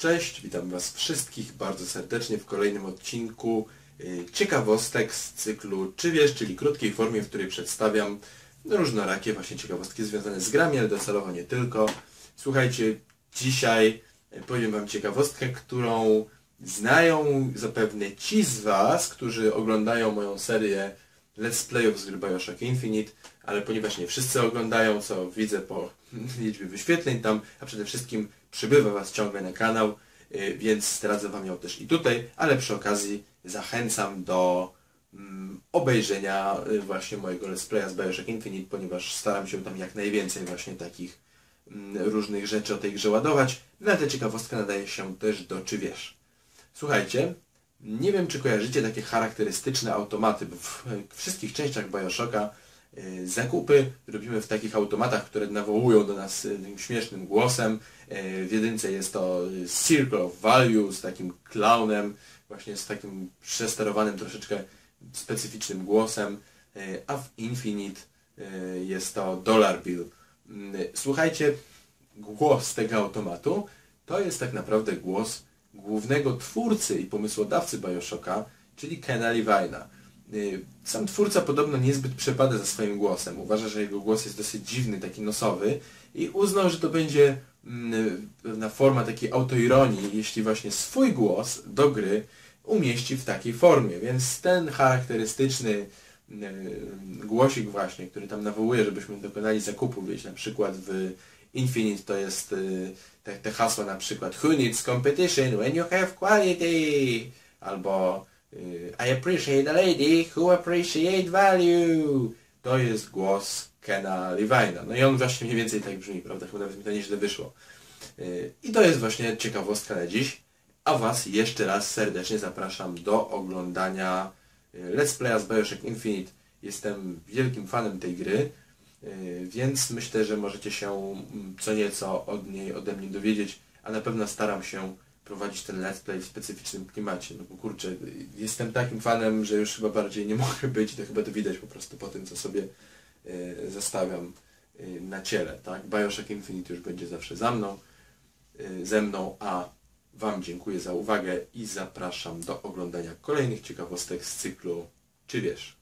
Cześć, witam Was wszystkich bardzo serdecznie w kolejnym odcinku y, ciekawostek z cyklu Czy wiesz, czyli krótkiej formie, w której przedstawiam różnorakie właśnie ciekawostki związane z grami, ale docelowo nie tylko. Słuchajcie, dzisiaj y, powiem Wam ciekawostkę, którą znają zapewne ci z Was, którzy oglądają moją serię Let's Playów z gry Bioshock Infinite, ale ponieważ nie wszyscy oglądają, co widzę po liczbie wyświetleń tam, a przede wszystkim przybywa Was ciągle na kanał, y, więc zdradzę Wam ją też i tutaj, ale przy okazji zachęcam do mm, obejrzenia y, właśnie mojego Let's Playa z Bioshock Infinite, ponieważ staram się tam jak najwięcej właśnie takich mm, różnych rzeczy o tej grze ładować. No ale ta ciekawostka nadaje się też do Czy Wiesz. Słuchajcie, nie wiem, czy kojarzycie takie charakterystyczne automaty, w wszystkich częściach Bioshocka y, zakupy robimy w takich automatach, które nawołują do nas y, tym śmiesznym głosem. Y, W jedynce jest to Circle of Value z takim clownem, właśnie z takim przesterowanym troszeczkę specyficznym głosem, a w Infinite jest to Dollar Bill. Słuchajcie, głos tego automatu to jest tak naprawdę głos głównego twórcy i pomysłodawcy Bioshocka, czyli Kena Levine'a. Y, Sam twórca podobno niezbyt przepada za swoim głosem. Uważa, że jego głos jest dosyć dziwny, taki nosowy i uznał, że to będzie mm, pewna forma takiej autoironii, jeśli właśnie swój głos do gry umieści w takiej formie. Więc ten charakterystyczny y, głosik właśnie, który tam nawołuje, żebyśmy dokonali zakupu, wiecie, na przykład w Infinite to jest y, te, te hasła na przykład Who needs competition when you have quality? Albo y, I appreciate a lady who appreciate value. To jest głos Kena Levine'a. No i on właśnie mniej więcej tak brzmi, prawda? Chyba nawet mi to nieźle wyszło. Y, I to jest właśnie ciekawostka na dziś. A Was jeszcze raz serdecznie zapraszam do oglądania Let's Playa z Bioshock Infinite. Jestem wielkim fanem tej gry. Yy, Więc myślę, że możecie się mm, co nieco od niej ode mnie dowiedzieć, a na pewno staram się prowadzić ten let's play w specyficznym klimacie. No bo kurczę, jestem takim fanem, że już chyba bardziej nie mogę być to chyba to widać po prostu po tym, co sobie yy, zostawiam yy, na ciele. Tak? Bioshock Infinite już będzie zawsze za mną, ze mną, a Wam dziękuję za uwagę i zapraszam do oglądania kolejnych ciekawostek z cyklu Czy wiesz?